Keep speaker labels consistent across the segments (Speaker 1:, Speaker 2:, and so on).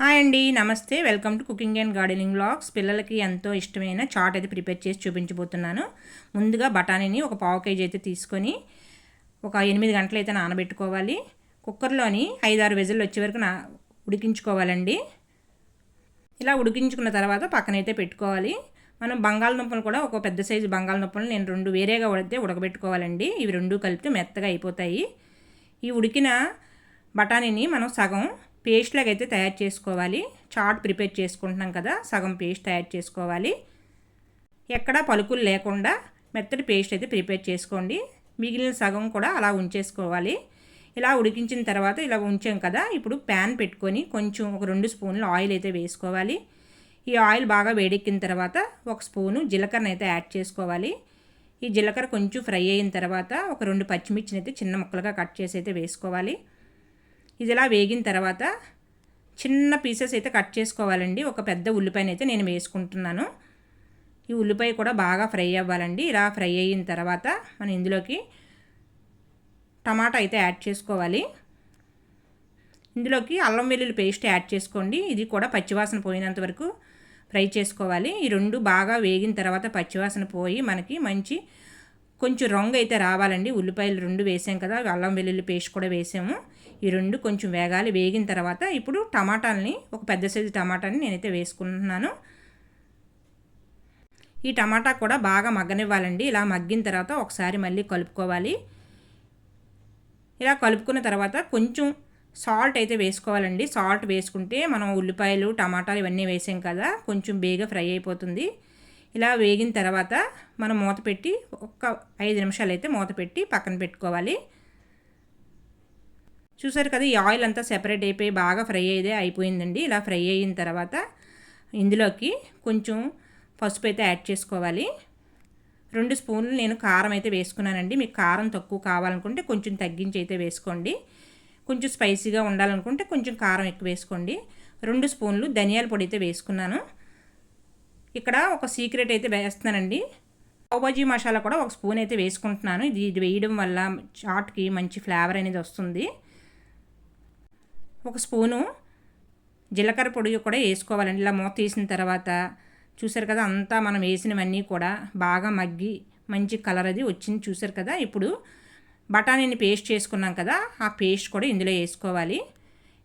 Speaker 1: Hi అండి నమస్తే. Welcome to cooking and gardening blogs పిల్లలకి ఎంతో ఇష్టమైన చాట్ అయితే ప్రిపేర్ చేసి చూపించబోతున్నాను. ముందుగా బఠానీని ఒక పావు కేజీ అయితే తీసుకొని ఒక ఎనిమిది గంటలు అయితే నానబెట్టుకోవాలి. కుక్కర్లోని ఐదారు వెజల్లు వచ్చే వరకు నా ఉడికించుకోవాలండి. ఇలా ఉడికించుకున్న తర్వాత పక్కనైతే పెట్టుకోవాలి. మనం బంగాళదుంపలు కూడా ఒక పెద్ద సైజు బంగాళదుంపలు నేను రెండు వేరేగా ఉడితే ఉడకబెట్టుకోవాలండి. ఇవి రెండు కలిపితే మెత్తగా అయిపోతాయి. ఈ ఉడికిన బఠానీని మనం సగం పేస్ట్ లాగా అయితే తయారు చేసుకోవాలి. చాట్ ప్రిపేర్ చేసుకుంటున్నాం కదా సగం పేస్ట్ తయారు చేసుకోవాలి. ఎక్కడా పలుకులు లేకుండా మెత్తటి పేస్ట్ అయితే ప్రిపేర్ చేసుకోండి. మిగిలిన సగం కూడా అలా ఉంచేసుకోవాలి. ఇలా ఉడికించిన తర్వాత ఇలా ఉంచాం కదా ఇప్పుడు ప్యాన్ పెట్టుకొని కొంచెం ఒక రెండు స్పూన్లు ఆయిల్ అయితే వేసుకోవాలి. ఈ ఆయిల్ బాగా వేడెక్కిన తర్వాత ఒక స్పూను జీలకర్ర అయితే యాడ్ చేసుకోవాలి. ఈ జీలకర్ర కొంచెం ఫ్రై అయిన తర్వాత ఒక రెండు పచ్చిమిర్చిని అయితే చిన్న ముక్కలుగా కట్ చేసి అయితే వేసుకోవాలి. ఇది ఇలా వేగిన తర్వాత చిన్న పీసెస్ అయితే కట్ చేసుకోవాలండి. ఒక పెద్ద ఉల్లిపాయని అయితే నేను వేసుకుంటున్నాను. ఈ ఉల్లిపాయ కూడా బాగా ఫ్రై అవ్వాలండి. ఇలా ఫ్రై అయిన తర్వాత మనం ఇందులోకి టమాటా అయితే యాడ్ చేసుకోవాలి. ఇందులోకి అల్లం వెల్లుల్లి పేస్ట్ యాడ్ చేసుకోండి. ఇది కూడా పచ్చివాసన పోయినంత వరకు ఫ్రై చేసుకోవాలి. ఈ రెండు బాగా వేగిన తర్వాత పచ్చివాసన పోయి మనకి మంచి కొంచెం రంగు అయితే రావాలండి. ఉల్లిపాయలు రెండు వేసాం కదా అల్లం వెల్లుల్లి పేస్ట్ కూడా వేసాము. ఈ రెండు కొంచెం వేగాలి. వేగిన తర్వాత ఇప్పుడు టమాటాలని ఒక పెద్ద సైజు టమాటాని నేనైతే వేసుకుంటున్నాను. ఈ టమాటా కూడా బాగా మగ్గనివ్వాలండి. ఇలా మగ్గిన తర్వాత ఒకసారి మళ్ళీ కలుపుకోవాలి. ఇలా కలుపుకున్న తర్వాత కొంచెం సాల్ట్ అయితే వేసుకోవాలండి. సాల్ట్ వేసుకుంటే మనం ఉల్లిపాయలు టమాటాలు ఇవన్నీ వేసాం కదా కొంచెం బేగా ఫ్రై అయిపోతుంది. ఇలా వేగిన తర్వాత మనం మూత పెట్టి ఒక ఐదు నిమిషాలు అయితే మూత పెట్టి పక్కన పెట్టుకోవాలి. చూసారు కదా ఈ ఆయిల్ అంతా సెపరేట్ అయిపోయి బాగా ఫ్రై అయితే అయిపోయిందండి. ఇలా ఫ్రై అయిన తర్వాత ఇందులోకి కొంచెం పసుపు అయితే యాడ్ చేసుకోవాలి. రెండు స్పూన్లు నేను కారం అయితే వేసుకున్నానండి. మీకు కారం తక్కువ కావాలనుకుంటే కొంచెం తగ్గించి అయితే వేసుకోండి. కొంచెం స్పైసీగా ఉండాలనుకుంటే కొంచెం కారం ఎక్కువ వేసుకోండి. రెండు స్పూన్లు ధనియాల పొడి అయితే వేసుకున్నాను. ఇక్కడ ఒక సీక్రెట్ అయితే వేస్తున్నానండి. పావుబాజీ మసాలా కూడా ఒక స్పూన్ అయితే వేసుకుంటున్నాను. ఇది ఇది వేయడం వల్ల చాట్కి మంచి ఫ్లేవర్ అనేది వస్తుంది. ఒక స్పూను జీలకర్ర పొడి కూడా వేసుకోవాలండి. ఇలా మూత తీసిన తర్వాత చూసారు కదా అంతా మనం వేసినవన్నీ కూడా బాగా మగ్గి మంచి కలర్ అది వచ్చింది చూసారు కదా. ఇప్పుడు బఠానీని పేస్ట్ చేసుకున్నాం కదా ఆ పేస్ట్ కూడా ఇందులో వేసుకోవాలి.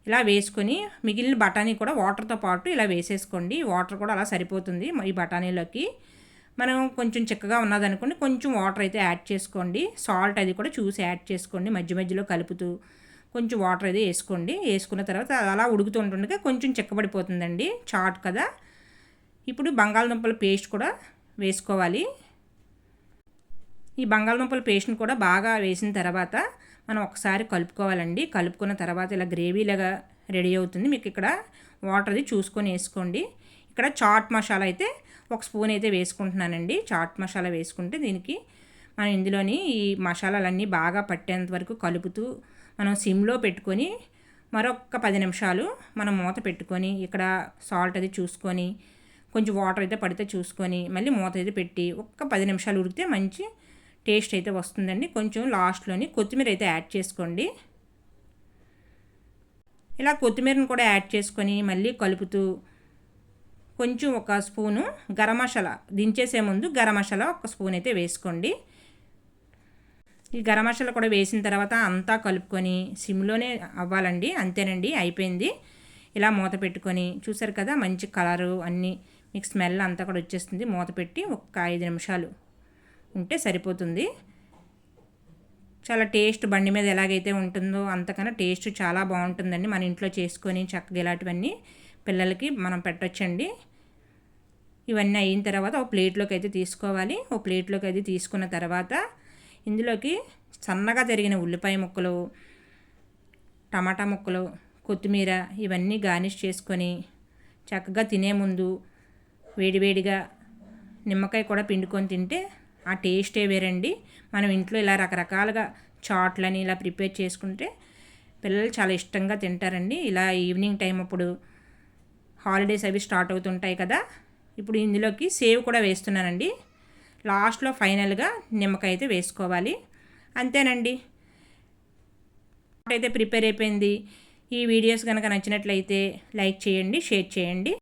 Speaker 1: ఇలా వేసుకొని మిగిలిన బఠానీ కూడా వాటర్తో పాటు ఇలా వేసేసుకోండి. వాటర్ కూడా అలా సరిపోతుంది ఈ బఠానీలోకి. మనం కొంచెం చిక్కగా ఉన్నదనుకోండి కొంచెం వాటర్ అయితే యాడ్ చేసుకోండి. సాల్ట్ అది కూడా చూసి యాడ్ చేసుకోండి. మధ్య మధ్యలో కలుపుతూ కొంచెం వాటర్ అయితే వేసుకోండి. వేసుకున్న తర్వాత అలా ఉడుకుతుంటుండగా కొంచెం చిక్కబడిపోతుందండి. చాట్ కదా. ఇప్పుడు బంగాళదుంపల పేస్ట్ కూడా వేసుకోవాలి. ఈ బంగాళదుంపల పేస్ట్ని కూడా బాగా వేసిన తర్వాత మనం ఒకసారి కలుపుకోవాలండి. కలుపుకున్న తర్వాత ఇలా గ్రేవీలాగా రెడీ అవుతుంది. మీకు ఇక్కడ వాటర్ అది చూసుకొని వేసుకోండి. ఇక్కడ చాట్ మసాలా అయితే ఒక స్పూన్ అయితే వేసుకుంటున్నానండి. చాట్ మసాలా వేసుకుంటే దీనికి మనం ఇందులోని ఈ మసాలాలన్నీ బాగా పట్టేంత వరకు కలుపుతూ మనం సిమ్లో పెట్టుకొని మరొక పది నిమిషాలు మనం మూత పెట్టుకొని ఇక్కడ సాల్ట్ అది చూసుకొని కొంచెం వాటర్ అయితే పడితే చూసుకొని మళ్ళీ మూత అయితే పెట్టి ఒక్క పది నిమిషాలు ఉడికితే మంచి టేస్ట్ అయితే వస్తుందండి. కొంచెం లాస్ట్లోని కొత్తిమీర అయితే యాడ్ చేసుకోండి. ఇలా కొత్తిమీరను కూడా యాడ్ చేసుకొని మళ్ళీ కలుపుతూ కొంచెం ఒక స్పూను గరం మసాలా దించేసే ముందు గరం మసాలా ఒక స్పూన్ అయితే వేసుకోండి. ఈ గరం మసాలా కూడా వేసిన తర్వాత అంతా కలుపుకొని సిమ్లోనే అవ్వాలండి. అంతేనండి అయిపోయింది. ఇలా మూత పెట్టుకొని చూసారు కదా మంచి కలరు అన్నీ మీకు స్మెల్ అంతా కూడా వచ్చేస్తుంది. మూత పెట్టి ఒక ఐదు నిమిషాలు ఉంటే సరిపోతుంది. చాలా టేస్ట్ బండి మీద ఎలాగైతే ఉంటుందో అంతకన్నా టేస్ట్ చాలా బాగుంటుందండి. మన ఇంట్లో చేసుకొని చక్కగా ఇలాంటివన్నీ పిల్లలకి మనం పెట్టొచ్చండి. ఇవన్నీ అయిన తర్వాత ఒక ప్లేట్లోకి అయితే తీసుకోవాలి. ఒక ప్లేట్లోకి అయితే తీసుకున్న తర్వాత ఇందులోకి సన్నగా జరిగిన ఉల్లిపాయ ముక్కలు టమాటా ముక్కలు కొత్తిమీర ఇవన్నీ గార్నిష్ చేసుకొని చక్కగా తినే ముందు వేడివేడిగా నిమ్మకాయ కూడా పిండుకొని తింటే ఆ టేస్టే వేరండి. మనం ఇంట్లో ఇలా రకరకాలుగా చాట్లని ఇలా ప్రిపేర్ చేసుకుంటే పిల్లలు చాలా ఇష్టంగా తింటారండి. ఇలా ఈవినింగ్ టైం అప్పుడు హాలిడేస్ అవి స్టార్ట్ అవుతుంటాయి కదా. ఇప్పుడు ఇందులోకి సేవ్ కూడా వేస్తున్నానండి. లాస్ట్లో ఫైనల్గా నిమ్మకాయ అయితే వేసుకోవాలి. అంతేనండి. అయితే ప్రిపేర్ అయిపోయింది. ఈ వీడియోస్ కనుక నచ్చినట్లయితే లైక్ చేయండి షేర్ చేయండి.